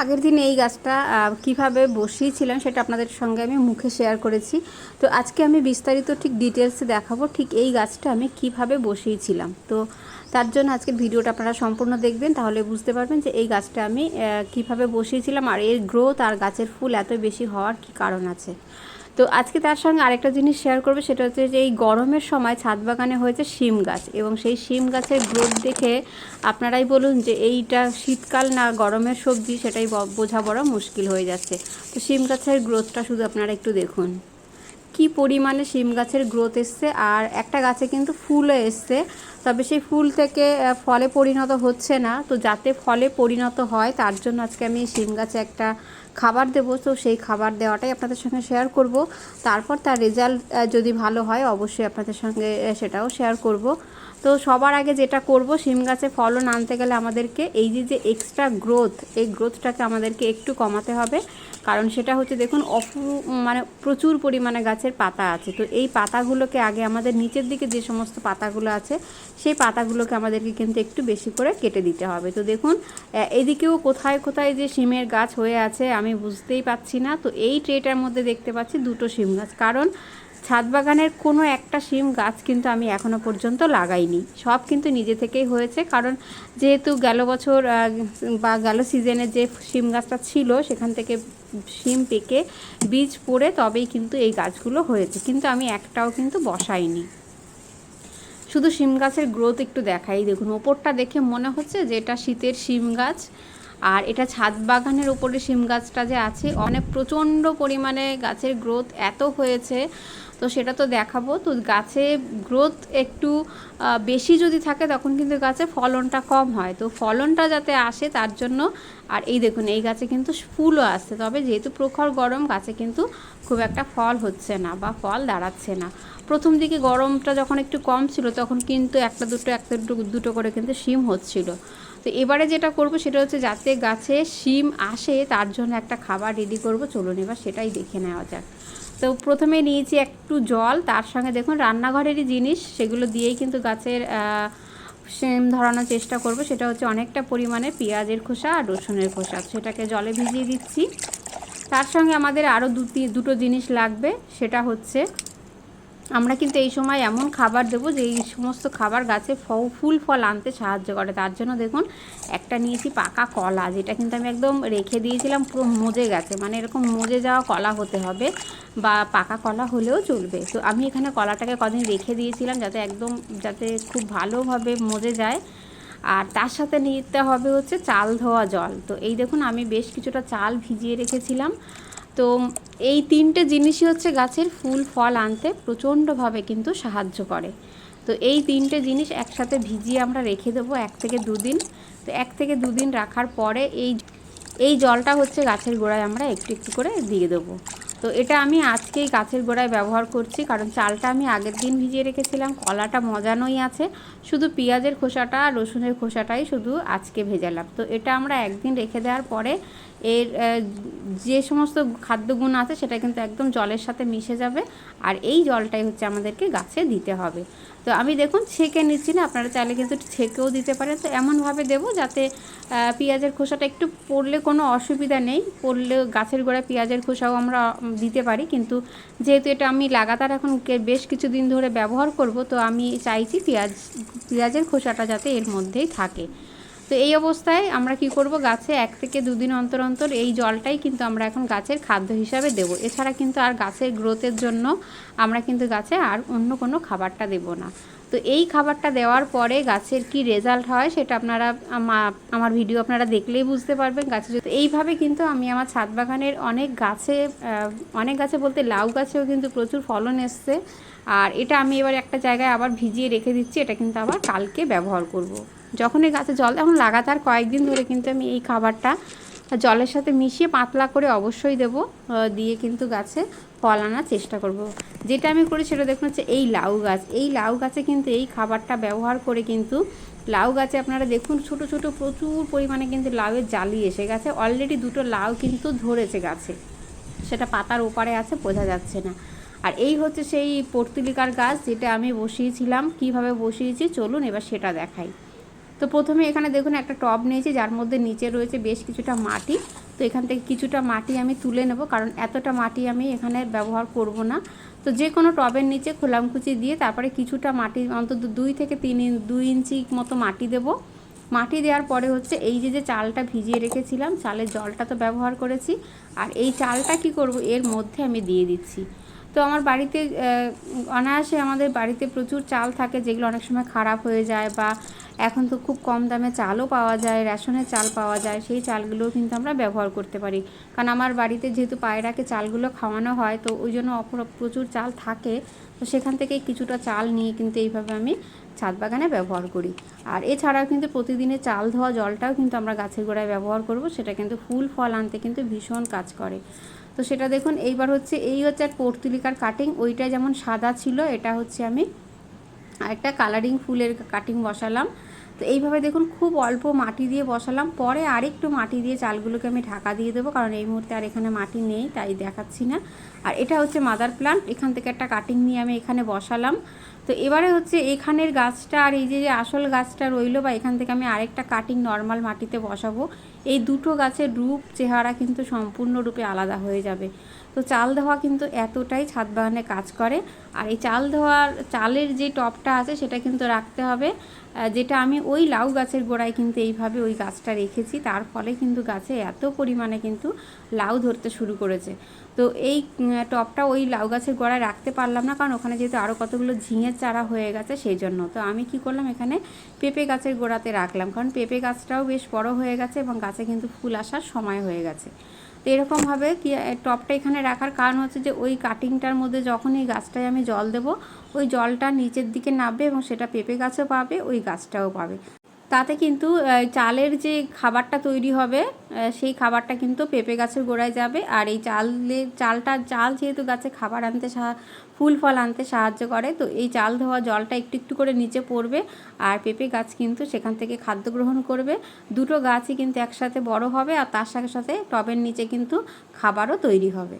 আগের দিন এই গাছটা কীভাবে বসিয়েছিলাম সেটা আপনাদের সঙ্গে আমি মুখে শেয়ার করেছি। তো আজকে আমি বিস্তারিত ঠিক ডিটেলসে দেখাবো ঠিক এই গাছটা আমি কীভাবে বসিয়েছিলাম। তো তার জন্য আজকের ভিডিওটা আপনারা সম্পূর্ণ দেখবেন, তাহলে বুঝতে পারবেন যে এই গাছটা আমি কীভাবে বসিয়েছিলাম আর এর গ্রোথ আর গাছের ফুল এত বেশি হওয়ার কি কারণ আছে। তো আজকে তার সঙ্গে আরেকটা জিনিস শেয়ার করবে, সেটা হচ্ছে যে এই গরমের সময় ছাদ বাগানে হয়েছে শিম গাছ এবং সেই শিম গাছের গ্রোথ দেখে আপনারাই বলুন যে এইটা শীতকাল না গরমের সবজি সেটাই বোঝা বড় মুশকিল হয়ে যাচ্ছে। তো শিম গাছের গ্রোথটা শুধু আপনারা একটু দেখুন। কি পরিমাণে শিম গাছের গ্রোথ এসছে আর একটা গাছে কিন্তু ফুলও এসছে, তবে সেই ফুল থেকে ফলে পরিণত হচ্ছে না। তো যাতে ফলে পরিণত হয়, তার জন্য আজকে আমি শিম গাছে একটা খাবার দেবো, তো সেই খাবার দেওয়াটাই আপনাদের সঙ্গে শেয়ার করব। তারপর তার রেজাল্ট যদি ভালো হয়, অবশ্যই আপনাদের সঙ্গে সেটাও শেয়ার করব। তো সবার আগে যেটা করব, শিম গাছে ফলন আনতে গেলে আমাদেরকে এই যে যে এক্সট্রা গ্রোথ এই গ্রোথটাকে আমাদেরকে একটু কমাতে হবে। কারণ সেটা হচ্ছে, দেখুন, অপু মানে প্রচুর পরিমাণে গাছের পাতা আছে। তো এই পাতাগুলোকে আগে আমাদের নিচের দিকে যে সমস্ত পাতাগুলো আছে, সেই পাতাগুলোকে আমাদেরকে কিন্তু একটু বেশি করে কেটে দিতে হবে। তো দেখুন এদিকেও কোথায় কোথায় যে শিমের গাছ হয়ে আছে আমি বুঝতেই পাচ্ছি না। তো এই ট্রেটার মধ্যে দেখতে পাচ্ছি দুটো শিম গাছ। কারণ ছাদ বাগানের কোনো একটা শিম গাছ কিন্তু আমি এখনও পর্যন্ত লাগাইনি। সব কিন্তু নিজে থেকেই হয়েছে। কারণ যেহেতু গেল বছর বা গেল সিজনে যে শিম গাছটা ছিল, সেখান থেকে শিম পেকে বীজ পড়ে তবেই কিন্তু এই গাছগুলো হয়েছে। কিন্তু আমি একটাও কিন্তু বসাইনি। শুধু শিম গাছের গ্রোথ একটু দেখাই। দেখুন, ওপরটা দেখে মনে হচ্ছে যে এটা শীতের শিম গাছ। আর এটা ছাদ বাগানের উপরে শিম গাছটা যে আছে, অনেক প্রচণ্ড পরিমাণে গাছের গ্রোথ এত হয়েছে। তো সেটা তো দেখাবো। তো গাছে গ্রোথ একটু বেশি যদি থাকে তখন কিন্তু গাছে ফলনটা কম হয়। তো ফলনটা যাতে আসে তার জন্য, আর এই দেখুন, এই গাছে কিন্তু ফুলও আসছে। তবে যেহেতু প্রখর গরম, গাছে কিন্তু খুব একটা ফল হচ্ছে না বা ফল দাঁড়াচ্ছে না। প্রথম দিকে গরমটা যখন একটু কম ছিল, তখন কিন্তু একটা দুটো একটা দুটো দুটো করে কিন্তু শিম হচ্ছিল। তো এবারে যেটা করব সেটা হচ্ছে যাতে গাছে শিম আসে, তার জন্য একটা খাবার রেডি করব। চলুন এবার সেটাই দেখে নেওয়া যাক। তো প্রথমে নিয়েছি একটু জল, তার সঙ্গে দেখুন রান্নাঘরেরই জিনিস, সেগুলো দিয়েই কিন্তু গাছের সেম ধরানোর চেষ্টা করব। সেটা হচ্ছে অনেকটা পরিমাণে পেঁয়াজের খোসা আর রসুনের খোসা। সেটাকে জলে ভিজিয়ে দিচ্ছি। তার সঙ্গে আমাদের আরও দুটি, দুটো জিনিস লাগবে, সেটা হচ্ছে আমরা কিন্তু এই সময় এমন খাবার দেবো যে এই সমস্ত খাবার গাছে ফুল ফল আনতে সাহায্য করে। তার জন্য দেখুন, একটা নিয়েছি পাকা কলা, যেটা কিন্তু আমি একদম রেখে দিয়েছিলাম, পুরো মজে গেছে। মানে এরকম মজে যাওয়া কলা হতে হবে বা পাকা কলা হলেও চলবে। তো আমি এখানে কলাটাকে কদিন রেখে দিয়েছিলাম যাতে একদম, যাতে খুব ভালোভাবে মজে যায়। আর তার সাথে নিতে হবে হচ্ছে চাল ধোয়া জল। তো এই দেখুন, আমি বেশ কিছুটা চাল ভিজিয়ে রেখেছিলাম। তো এই তিনটে জিনিসই হচ্ছে গাছের ফুল, ফল আনতে প্রচণ্ডভাবে কিন্তু সাহায্য করে। তো এই তিনটে জিনিস একসাথে ভিজিয়ে আমরা রেখে দেবো এক থেকে দুদিন। তো এক থেকে দুদিন রাখার পরে এই এই জলটা হচ্ছে গাছের গোড়ায় আমরা একটু একটু করে দিয়ে দেবো। তো এটা আমি আজকেই গাছের গোড়ায় ব্যবহার করছি, কারণ চালটা আমি আগের দিন ভিজিয়ে রেখেছিলাম, কলাটা মজানোই আছে। শুধু পেঁয়াজের খোসাটা রসুনের খোসাটাই শুধু আজকে ভেজালাম। তো এটা আমরা একদিন রেখে দেওয়ার পরে এর যে সমস্ত খাদ্যগুণ আছে সেটা কিন্তু একদম জলের সাথে মিশে যাবে আর এই জলটাই হচ্ছে আমাদেরকে গাছে দিতে হবে। তো আমি দেখুন ছেঁকে নিচ্ছি না, আপনারা চাইলে কিন্তু ছেঁকেও দিতে পারেন। তো এমনভাবে দেবো যাতে পেঁয়াজের খোসাটা একটু পড়লে কোনো অসুবিধা নেই, পড়লে গাছের গোড়ায় পেঁয়াজের খোসাও আমরা দিতে পারি। কিন্তু যেহেতু এটা আমি লাগাতার এখন বেশ কিছুদিন ধরে ব্যবহার করব, তো আমি চাইছি পেঁয়াজ, পেঁয়াজের খোসাটা যাতে এর মধ্যেই থাকে। তো এই অবস্থায় আমরা কি করব? গাছে এক থেকে দুদিন অন্তর অন্তর এই জলটাই কিন্তু আমরা এখন গাছের খাদ্য হিসাবে দেব। এছাড়া কিন্তু আর গাছের গ্রোথের জন্য আমরা কিন্তু গাছে আর অন্য কোনো খাবারটা দেব না। তো এই খাবারটা দেওয়ার পরে গাছের কি রেজাল্ট হয় সেটা আপনারা আমা- আমার ভিডিও আপনারা দেখলেই বুঝতে পারবেন। গাছে এইভাবে কিন্তু আমি আমার ছাদ বাগানের অনেক গাছে অনেক গাছে বলতে লাউ গাছেও কিন্তু প্রচুর ফলন এসছে। আর এটা আমি এবার একটা জায়গায় আবার ভিজিয়ে রেখে দিচ্ছি। এটা কিন্তু আবার কালকে ব্যবহার করব। যখন এই গাছে জল, এখন লাগাতার কয়েকদিন ধরে কিন্তু আমি এই খাবারটা জলের সাথে মিশিয়ে পাতলা করে অবশ্যই দেবো দিয়ে কিন্তু গাছে ফল আনার চেষ্টা করব। যেটা আমি করি সেটা দেখুন হচ্ছে এই লাউ গাছ। এই লাউ গাছে কিন্তু এই খাবারটা ব্যবহার করে কিন্তু লাউ গাছে আপনারা দেখুন ছোট ছোট প্রচুর পরিমাণে কিন্তু লাউয়ের জালি এসে গেছে। অলরেডি দুটো লাউ কিন্তু ধরেছে গাছে। সেটা পাতার ওপারে আছে, বোঝা যাচ্ছে না। আর এই হচ্ছে সেই পর্তুলিকার গাছ যেটা আমি বসিয়েছিলাম। কীভাবে বসিয়েছি? চলুন এবার সেটা দেখাই। তো প্রথমে এখানে দেখুন একটা টব নিয়েছি, যার মধ্যে নিচে রয়েছে বেশ কিছুটা মাটি। তো এখান থেকে কিছুটা মাটি আমি তুলে নেব, কারণ এতটা মাটি আমি এখানে ব্যবহার করব না। তো যে কোনো টবের নিচে খোলামকুচি দিয়ে তারপরে কিছুটা মাটি, অন্তত দুই থেকে তিন দুই ইঞ্চি মতো মাটি দেব। মাটি দেওয়ার পরে হচ্ছে এই যে যে চালটা ভিজিয়ে রেখেছিলাম, চালের জলটা তো ব্যবহার করেছি। আর এই চালটা কি করব, এর মধ্যে আমি দিয়ে দিচ্ছি। তো আমার বাড়িতে অনায়াসে আমাদের বাড়িতে প্রচুর চাল থাকে, যেগুলো অনেক সময় খারাপ হয়ে যায় বা এখন তো খুব কম দামে চালও পাওয়া যায়, রেশনের চাল পাওয়া যায়, সেই চালগুলোও কিন্তু আমরা ব্যবহার করতে পারি। কারণ আমার বাড়িতে যেহেতু পায়রাকে চালগুলো খাওয়ানো হয়, তো ওই জন্য অপর- প্রচুর চাল থাকে। তো সেখান থেকে কিছুটা চাল নিয়ে কিন্তু এইভাবে আমি ছাদ বাগানে ব্যবহার করি। আর এছাড়াও কিন্তু প্রতিদিনের চাল ধোয়া জলটাও কিন্তু আমরা গাছের গোড়ায় ব্যবহার করব, সেটা কিন্তু ফুল ফল আনতে কিন্তু ভীষণ কাজ করে। তো সেটা দেখুন, এইবার হচ্ছে এই হচ্ছে আর পর্তুলিকার কাটিং ওইটা যেমন সাদা ছিল, এটা হচ্ছে আমি আরেকটা কালারিং ফুলের কাটিং বসালাম। তো এইভাবে দেখুন খুব অল্প মাটি দিয়ে বসালাম। পরে আরেকটু মাটি দিয়ে চালগুলোকে আমি ঢাকা দিয়ে দেবো, কারণ এই মুহূর্তে আর এখানে মাটি নেই, তাই দেখাচ্ছি না। আর এটা হচ্ছে মাদার প্লান্ট এখান থেকে একটা কাটিং নিয়ে আমি এখানে বসালাম। তো এবারে হচ্ছে এখানের গাছটা আর এই যে আসল গাছটা রইল বা এখান থেকে আমি আরেকটা কাটিং নর্মাল মাটিতে বসাবো, এই দুটো গাছের রূপ, চেহারা কিন্তু সম্পূর্ণরূপে আলাদা হয়ে যাবে। তো চাল ধোয়া কিন্তু এতটাই ছাদ বাগানে কাজ করে। আর এই চাল ধোয়ার, চালের যে টপটা আছে সেটা কিন্তু রাখতে হবে। যেটা আমি ওই লাউ গাছের গোড়ায় কিন্তু এইভাবে ওই গাছটা রেখেছি। তার ফলে কিন্তু গাছে এত পরিমাণে কিন্তু লাউ ধরতে শুরু করেছে। তো এই টপটা ওই লাউ গাছের গোড়ায় রাখতে পারলাম না, কারণ ওখানে যেহেতু আরও কতগুলো ঝিঙের চারা হয়ে গেছে সেই জন্য তো আমি কি করলাম, এখানে পেঁপে গাছের গোড়াতে রাখলাম, কারণ পেঁপে গাছটাও বেশ বড় হয়ে গেছে এবং গাছে কিন্তু ফুল আসার সময় হয়ে গেছে। তো এরকমভাবে কি টপটা এখানে রাখার কারণ হচ্ছে যে ওই কাটিংটার মধ্যে যখন এই গাছটায় আমি জল দেব, ওই জলটা নিচের দিকে নামবে এবং সেটা পেঁপে গাছও পাবে, ওই গাছটাও পাবে। তাতে কিন্তু চালের যে খাবারটা তৈরি হবে সেই খাবারটা কিন্তু পেঁপে গাছের গোড়ায় যাবে। আর এই চালের চালটা, চাল যেহেতু গাছে খাবার আনতে ফুল ফল আনতে সাহায্য করে, তো এই চাল ধোয়া জলটা একটু একটু করে নিচে পড়বে। আর পেঁপে গাছ কিন্তু সেখান থেকে খাদ্য গ্রহণ করবে। দুটো গাছই কিন্তু একসাথে বড় হবে, আর তার সাথে সাথে টবের নিচে কিন্তু খাবারও তৈরি হবে।